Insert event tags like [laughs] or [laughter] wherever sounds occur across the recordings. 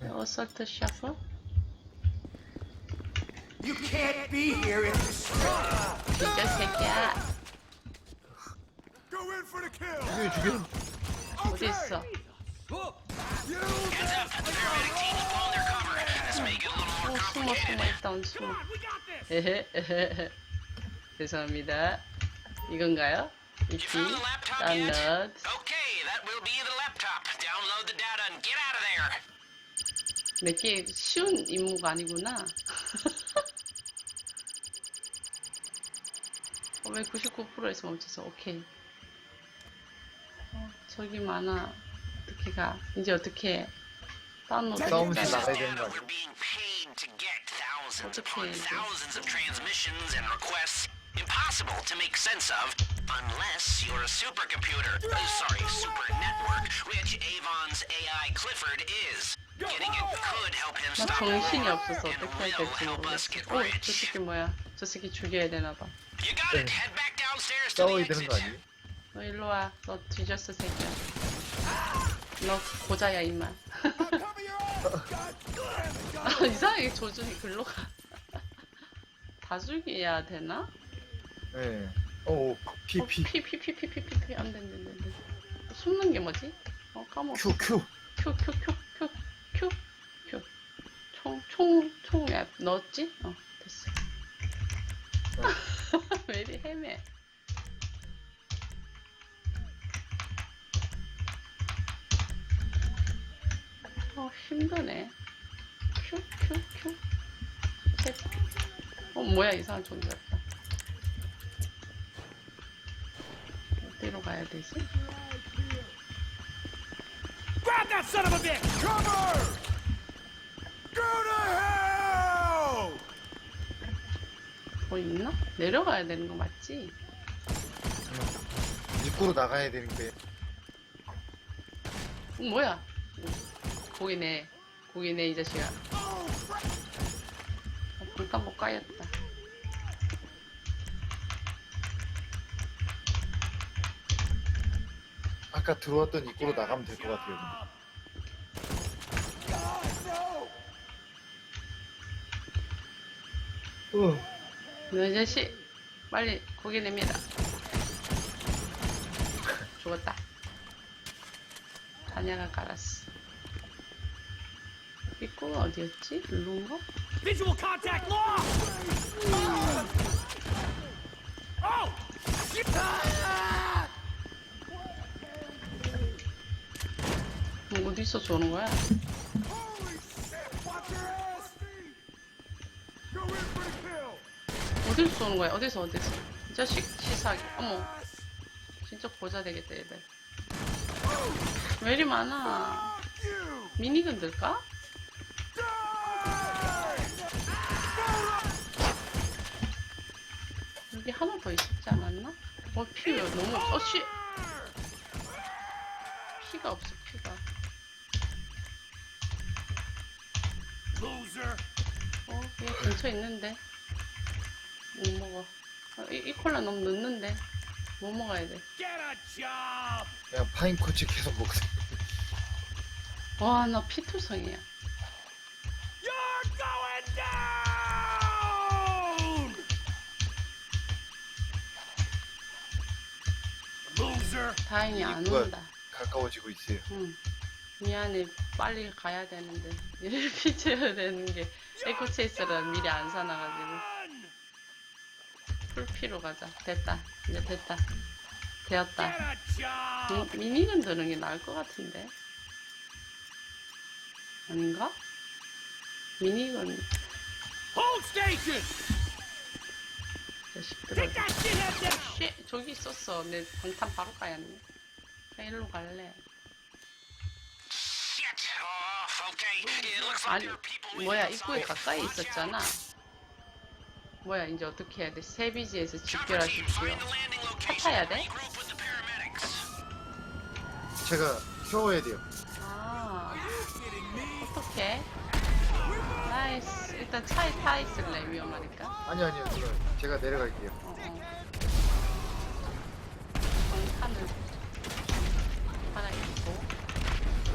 It looks like the shuffle. You can't be here in this stop. You just a that. Go in for the kill. Okay. you get What is that? Heads up, the paramedic team is pulling their cover. This may get a little more oh, complicated. Come on, we got this. 죄송합니다. 이건가요? 이치, 다운로드. Okay, that will be the laptop. Download the data and get out. 내게 쉬운 임무가 아니구나. 어, 왜 99%에서 멈춰서 오케이. 어, 저기 많아. 어떻게 가? 이제 어떻게 해? 다운로드. 나가야 되는 거 어떻게 이제? thousands of transmissions and requests. Impossible to make sense of unless you're a supercomputer. Uh, sorry, super network, which Avon's AI Clifford is. 나 정신이 없어서 어떻게 해야 될지 모르겠어. 저 새끼 뭐야? 저 새끼 죽여야 되나봐. 네. 싸워야 되는 거 아니에요? 너 일로 와. 너 뒤졌어 새끼야. 너 고자야 임마. 아, [laughs] 이상하게 조준이 글로 가. [laughs] 다 죽여야 되나? 네. 어, 어, 어, 피, 피. 피, 피, 피, 피, 피, 피, 피. 안 돼, 안 돼, 숨는 게 뭐지? 어, 까먹었어. 큐, 큐. 큐, 큐, 큐. 큐, 큐, 큐. 총, 총, 총, 야, 넣었지? 어, 됐어. [laughs] 왜 이리 헤매? 어, 힘드네. 큐, 큐, 큐. 셋. 어, 뭐야, 이상한 존재 같다. 어디로 가야 되지? Grab that son of a bitch! Cover! Go to hell! 뭐 있나? 내려가야 되는 거 맞지? 입구로 나가야 되는데. 어, 뭐야? 고기네. 고기네, 이 자식아. 어, 잠깐 못 까였다. 아까 들어왔던 입구로 나가면 될 것 같아요. 어, 너이 자식, 빨리 고기 냅니다. 죽었다. 사냥을 깔았어. 입구가 어디였지? 일로인가? Visual contact! Oh! shit! Ah! 어디서 쏘는 거야? 어디서 쏘는 거야? 어디서, 어디서? 이 자식, 치사하게. 어머, 진짜 보자 되겠다, 얘들. 왜 이리 많아? 미니건 들까? 여기 하나 더 있지 않았나? 어, 피 너무, 어, 씨! 피가 없어, 피가. Loser! 어, 얘 근처에 있는데. 못 먹어. 어, 이, 이 콜라 너무 늦는데. 뭐 먹어야 돼? Get a job! 그냥 파인 코치 계속 먹으세요. 와, 나 피투성이야. You're going down! Loser! 다행히 안 입구가 온다. 가까워지고 있어요. 응. 미안해. 빨리 가야 되는데. 얘를 피쳐야 [laughs] 되는 게 에코체이스라 미리 안 사놔가지고. 풀피로 가자. 됐다. 이제 됐다. 되었다. 미, 미니건 드는 게 나을 것 같은데. 아닌가? 미니건! 자식들! 쉐 저기 있었어. 내 방탄 바로 까였네. 그냥 일로 갈래. 아니 뭐야. 입구에 가까이 있었잖아. 뭐야 이제 어떻게 해야 돼? 세비지에서 집결하십시오. location 타야 돼? 제가 키워야 돼요. 아? 어떡해? 나이스. 일단 차에 타 있을래 위험하니까. 아니, 아니요. 누나. 제가 내려갈게요. 어, 어. 하나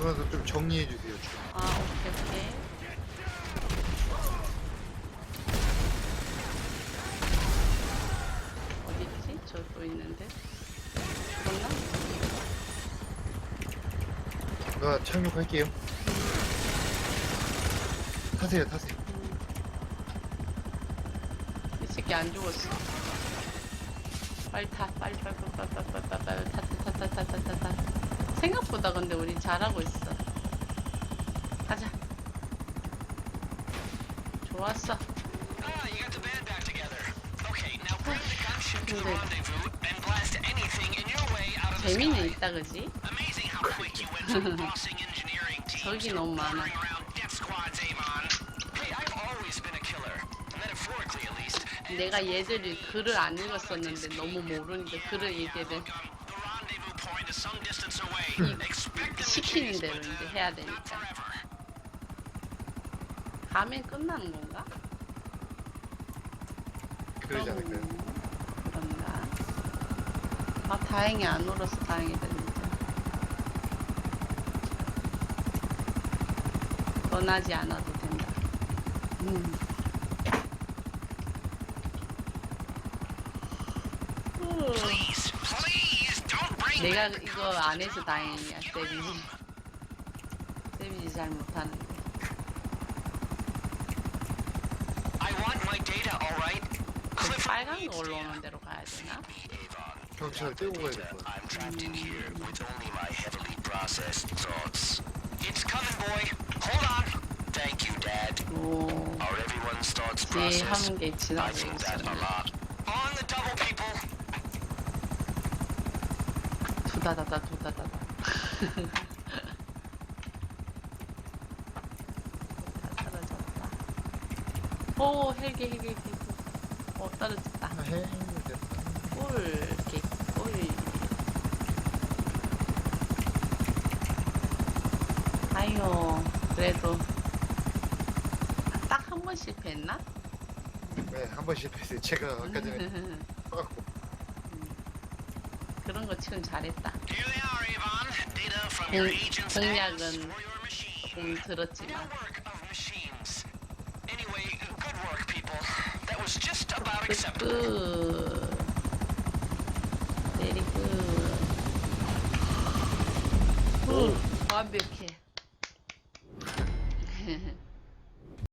그래서 좀 정리해 주세요. 아 오케이 오케이 어디지? 저 또 있는데 죽었나? 나 착륙할게요. 타세요, 타세요. 이 새끼 안 죽었어 빨리 타 빨리 빨리 빨리 빨리 빨리 빨리 타타타타타타 생각보다 근데 우리 잘하고 있어. 가자. 좋았어. 아, 근데 재미는 있다 그지? 적이 [laughs] 너무 많아. 내가 얘들이 글을 안 읽었었는데 너무 모르는데 글을 얘기를 시키는 대로 이제 해야 되니까. 가면 끝나는 건가? 그러지 않을까요? 그런가? 아 다행히 안 울어서 다행이다 진짜. 떠나지 않아도 된다. 음. 내가 이거 안 해서 다행이야, 세빈이. 세빈이 잘 못하는데. I want my data, all right? 그 빨간 거 올라오는 대로 가야 되나? 경찰 떼고 가야 될것 같아요. I'm trapped in here with only my heavily processed thoughts. It's coming, boy. Hold on. Thank you, Dad. 오, Are everyone's thoughts 뒤에 processed? 한개 I 지나고 think that a 있었네. lot. On the double, people. 두다다다 두다다다. 다 떨어졌다. 오 헬기 헬기 헬기. 어 떨어졌다. 아, 해. 됐다. 꿀 개꿀. 아유 그래도 딱 한 번 실패했나? 네, 한번 실패했어요. 제가 아까 전에 [laughs] 써갖고. 그런 거 지금 잘했다. 공, 공략은 좀 들었지만. 굿. 내리고. 굿. 완벽해.